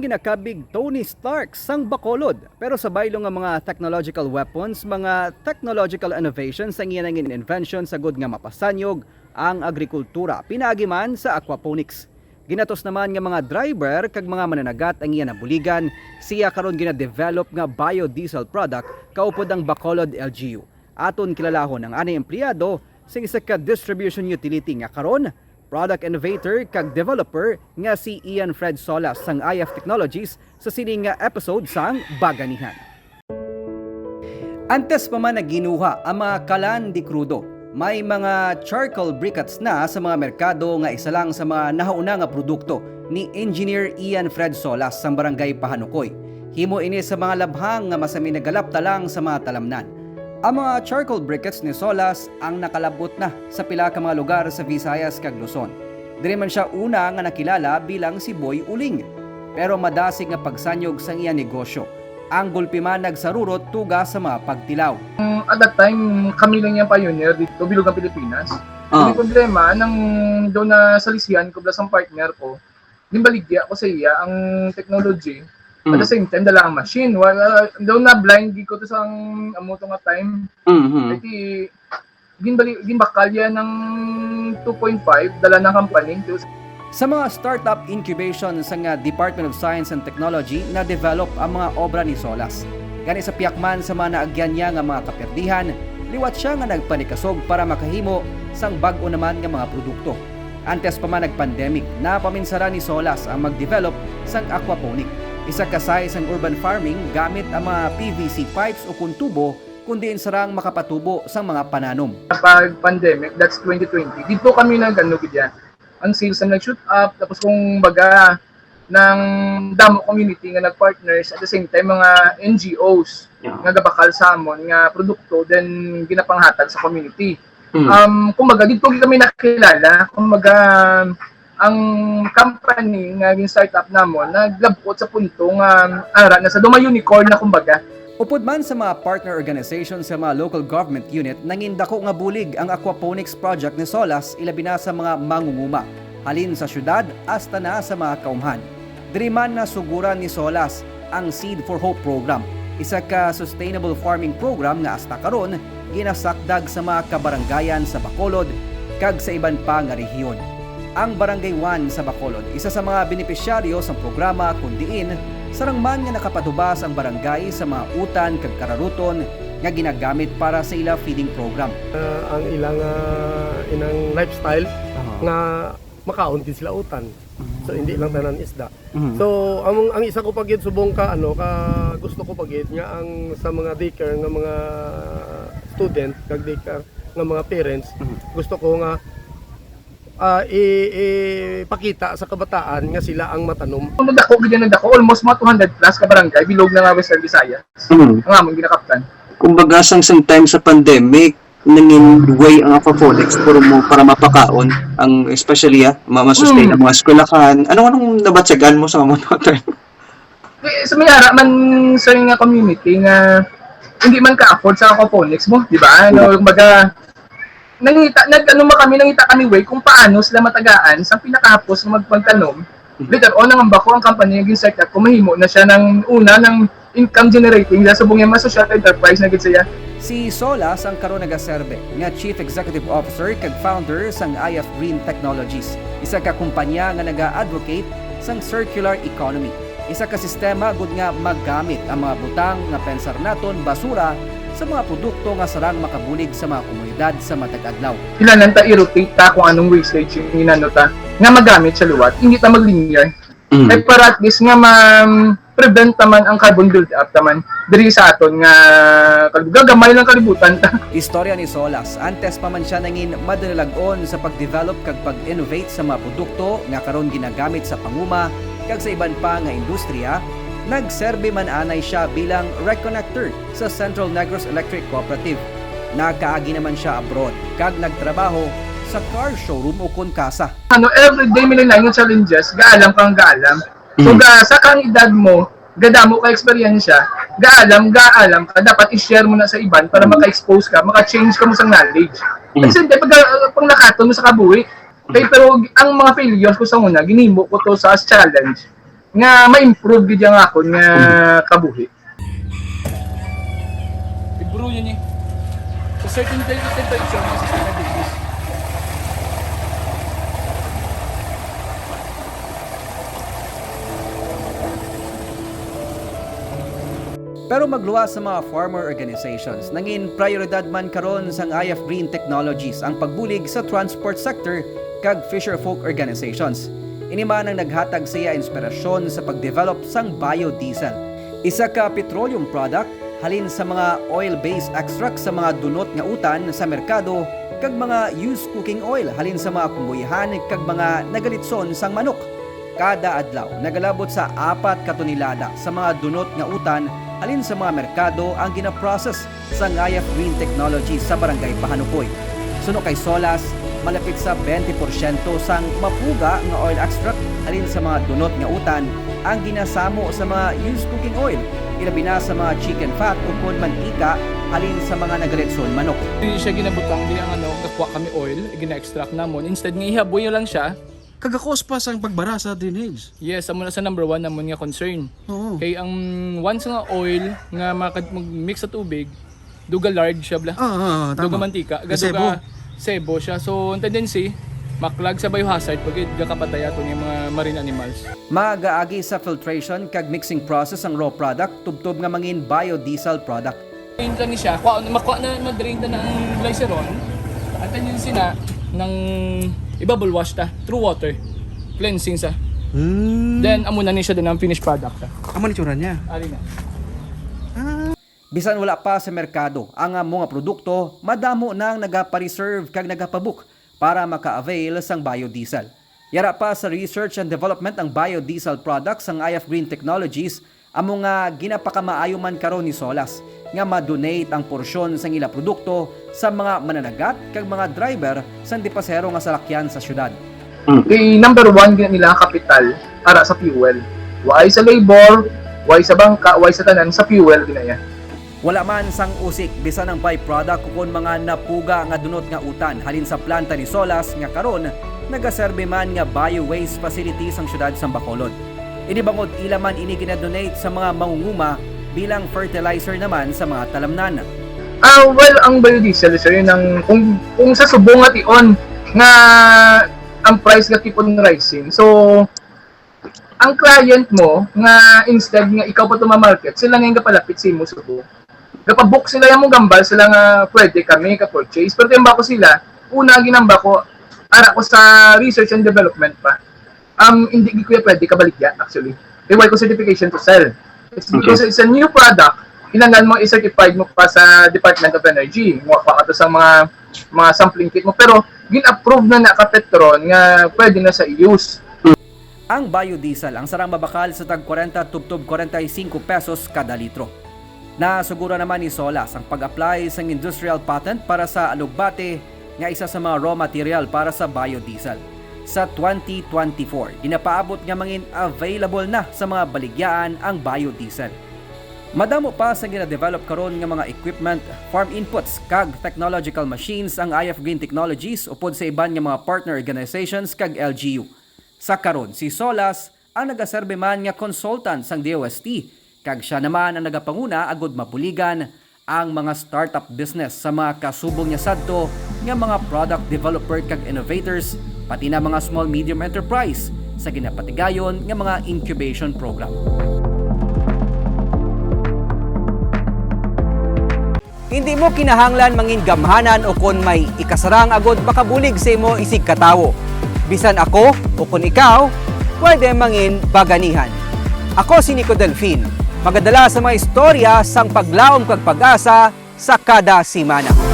pinakabig Tony Stark sang Bacolod. Pero sa baylo nga mga technological weapons, mga technological innovations ang iyan ang invention sa good nga mapasanyog ang agrikultura, pinagiman sa aquaponics. Ginatos naman nga mga driver kag mga mananagat ang iyan nabuligan, siya karon gina-develop nga biodiesel product kaupod ang Bacolod LGU. Aton kilalahon ang anay empleyado sa isa ka distribution utility nga karon product innovator kag developer nga si Ian Fred Solas sang IF Technologies sa sining nga episode sang Baganihan. Antes pa man naginuha ang mga kalan di krudo, may mga charcoal briquettes na sa mga merkado nga isa lang sa mga nahauna nga produkto ni Engineer Ian Fred Solas sang Barangay Pahanukoy. Himo ini sa mga labhang nga masami nagalap talang sa mga talamnan. Ang mga charcoal briquettes ni Solas ang nakalabot na sa pila ka mga lugar sa Visayas kag Luzon. Dili man siya una nga nakilala bilang si Boy Uling. Pero madasig nga pagsanyog sa iya negosyo. Ang gulpi man nagsarurot tuga sa mga pagtilaw. at that time, kami lang yung pioneer dito, bilog ang Pilipinas. Ah. Hindi problema, nang doon na salisihan ko ang partner ko, limbaligya ko sa iya ang technology. At the same time, dala ang machine. Wala, doon na blind di ko to sa ang amo to nga time. Mm-hmm. Kasi, ginbali, ginbakalya ng 2.5, dala ng company. To, Sa mga startup incubation sa nga Department of Science and Technology na develop ang mga obra ni Solas. Gani sa piyakman sa mga naagyan niya nga mga kaperdihan, liwat siya nga nagpanikasog para makahimo sang bag-o naman nga mga produkto. Antes pa man nag-pandemic, napaminsara ni Solas ang mag-develop sang aquaponic. Isa kasay sang urban farming gamit ang mga PVC pipes o kuntubo kundi sarang makapatubo sang mga pananom. pag pandemic, that's 2020, dito kami nag ano ganyan. Ang sales na nag-shoot up, tapos kung baga ng damo community nga nag-partners at the same time mga NGOs nga gabakal sa amon nga produkto then ginapanghatag sa community. Um kumbaga dito kami nakilala, kumbaga ang company nga gin startup namon naglabot sa punto nga ara na sa duma unicorn na kumbaga Upod man sa mga partner organization sa mga local government unit, nangindako nga bulig ang aquaponics project ni Solas ilabi na sa mga mangunguma, halin sa syudad hasta na sa mga kaumhan. Diri man na suguran ni Solas ang Seed for Hope program, isa ka sustainable farming program nga hasta karon ginasakdag sa mga kabarangayan sa Bacolod kag sa iban pa nga rehiyon. Ang Barangay 1 sa Bacolod, isa sa mga benepisyaryo sa programa kundiin sarang man nga nakapatubas ang barangay sa mga utan kag kararuton nga ginagamit para sa ila feeding program. Ah, ang ilang ah, inang lifestyle nga makaon din sila utan. So hindi lang tanan isda. So ang ang isa ko pagid subong ka ano ka gusto ko pagid nga ang sa mga daycare nga mga student kag daycare nga mga parents gusto ko nga ah, i- ipakita sa kabataan nga sila ang matanom kung nadako ganyan nadako almost mga 200 plus ka barangay bilog na nga Western Visayas Mm. ang among ginakaptan Kumbaga, sang sang time sa pandemic, nangin way ang aquaponics para mo para mapakaon ang especially ah, ma-sustain Mm. ang mga eskwelahan. Ano anong nabatsagan mo sa mga time? Eh, sa mayara man sa nga community nga hindi man ka-afford sa aquaponics mo di ba ano kumbaga nangita nag ano ma kami nangita kami way kung paano sila matagaan sa pinakahapos ng magpagtanom later on ang bako ang company naging start up kumahimo na siya ng una ng income generating sa mga social enterprise na siya. Si Solas ang karon nagaserbe nga Chief Executive Officer kag founder sang IF Green Technologies, isa ka kumpanya nga naga-advocate sang circular economy. Isa ka sistema gud nga maggamit ang mga butang nga pensar naton basura sa mga produkto nga sarang makabulig sa mga komunidad sa matag adlaw. kailangan ta i-rotate ta kung anong wastage yung inano ta nga magamit sa luwat hindi ta mag-linear Mm. Ay para at least nga ma-prevent taman ang carbon build up taman diri sa aton nga gagamay lang kalibutan ta. Istorya ni Solas, antes pa man siya nangin madalagon sa pag-develop kag pag-innovate sa mga produkto nga karon ginagamit sa panguma kag sa iban pa nga industriya, nagserbe man anay siya bilang reconnector sa Central Negros Electric Cooperative. Nakaagi naman siya abroad kag nagtrabaho sa car showroom o konkasa. Ano everyday may lang yung challenges, gaalam kang gaalam. So Mm. ga sa kang edad mo, gadamo ka eksperyensya, gaalam gaalam ka dapat i-share mo na sa iban para maka-expose ka, maka-change ka mo sa knowledge. Mm. Kasi hindi pag pag nakaton mo sa kabuhi, kay pero ang mga failures ko sa una, ginimo ko to sa as challenge nga ma-improve gid ang akon nga kabuhi. I-brew yun eh. Sa certain te- temperature, mga 65 degrees. Pero magluwas sa mga farmer organizations, nangin prioridad man karon sang IF Green Technologies ang pagbulig sa transport sector kag fisher folk organizations. Ini man ang naghatag siya inspirasyon sa pagdevelop sang biodiesel. Isa ka petroleum product halin sa mga oil-based extract sa mga dunot nga utan sa merkado kag mga used cooking oil halin sa mga kumbuyahan kag mga nagalitson sang manok. Kada adlaw, nagalabot sa apat ka tonelada sa mga dunot nga utan halin sa mga merkado ang ginaprocess sa IF Green Technology sa Barangay Pahanukoy. Suno kay Solas, malapit sa 20% sang mapuga nga oil extract halin sa mga dunot nga utan ang ginasamo sa mga used cooking oil ilabi na sa mga chicken fat o kung mantika halin sa mga nagaletson manok. Hindi siya ginabutang, di ang ano, kakuha kami oil, gina-extract namon. Instead nga ihaboy lang siya. Kagakos pa sa pagbara sa drainage. Yes, amo na sa number one namon nga concern. Oo. Kay ang once nga oil nga mag-mix sa tubig, duga lard siya bla. Ah, ah, Duga tama. mantika, Gasebo. gaduga sebo siya. So, ang tendency, maklag sa biohazard pag kakapatay ato ng mga marine animals. Magaagi sa filtration kag mixing process ang raw product tubtob nga mangin biodiesel product. Drain lang ni siya, kuha, makuha na, ma-drain na ang glyceron. At tendency na, ng i-bubble wash ta, through water. Cleansing sa. Hmm. Then, amo na ni siya din ang finished product ta. Amo ni tsura niya. Ali na. Bisan wala pa sa merkado ang mga produkto, madamo nang nagapa-reserve kag nagapabook para maka-avail sang biodiesel. Yara pa sa research and development ang biodiesel products sang IF Green Technologies amo nga ginapakamaayo man karon ni Solas nga ma-donate ang porsyon sang ila produkto sa mga mananagat kag mga driver sang di pasahero nga salakyan sa syudad. Kay number one gina nila ang kapital para sa fuel. Why sa labor, why sa bangka, why sa tanan sa fuel ginaya. Wala man sang usik bisan ang byproduct kung mga napuga nga dunot nga utan halin sa planta ni Solas nga karon nagaserbe man nga bio-waste facilities ang syudad sa Bacolod. Inibangod ila man ini ginadonate sa mga mangunguma bilang fertilizer naman sa mga talamnan. Ah, well, ang biodiesel sir, yun ang kung kung sa subong at ion nga ang price nga keep on rising. So, ang client mo nga instead nga ikaw pa tumamarket, sila nga yung kapalapit sa imo subo. Kapabook sila yung mong gambal, sila nga pwede kami ka-purchase. Pero timba ko sila, una ginamba ko, ara ko sa research and development pa. Um, hindi ko yung pwede kabaligya actually. Kaya ko certification to sell. It's because it's a new product, kinanglan mo i-certified mo pa sa Department of Energy. Mo pa ka sa mga mga sampling kit mo pero gin-approve na na ka Petron nga pwede na sa i-use. Ang biodiesel ang sarang mabakal sa tag 40 tubtob 45 pesos kada litro. Nasuguro naman ni Solas ang pag-apply sa industrial patent para sa alugbate nga isa sa mga raw material para sa biodiesel. Sa 2024, ginapaabot nga mangin available na sa mga baligyaan ang biodiesel. Madamo pa sa gina-develop karon nga mga equipment, farm inputs kag technological machines ang IF Green Technologies upod sa iban nga mga partner organizations kag LGU. Sa karon si Solas ang nagaserbe man nga consultant sang DOST kag siya naman ang nagapanguna agud mapuligan ang mga startup business sa mga kasubong niya sadto nga mga product developer kag innovators pati na mga small medium enterprise sa ginapatigayon nga mga incubation program. Hindi mo kinahanglan mangin gamhanan o kon may ikasarang agod makabulig sa imo isig katawo. Bisan ako o kun ikaw, pwede mangin baganihan. Ako si Nico Delfin, magadala sa mga istorya sang paglaom kag pag-asa sa kada simana.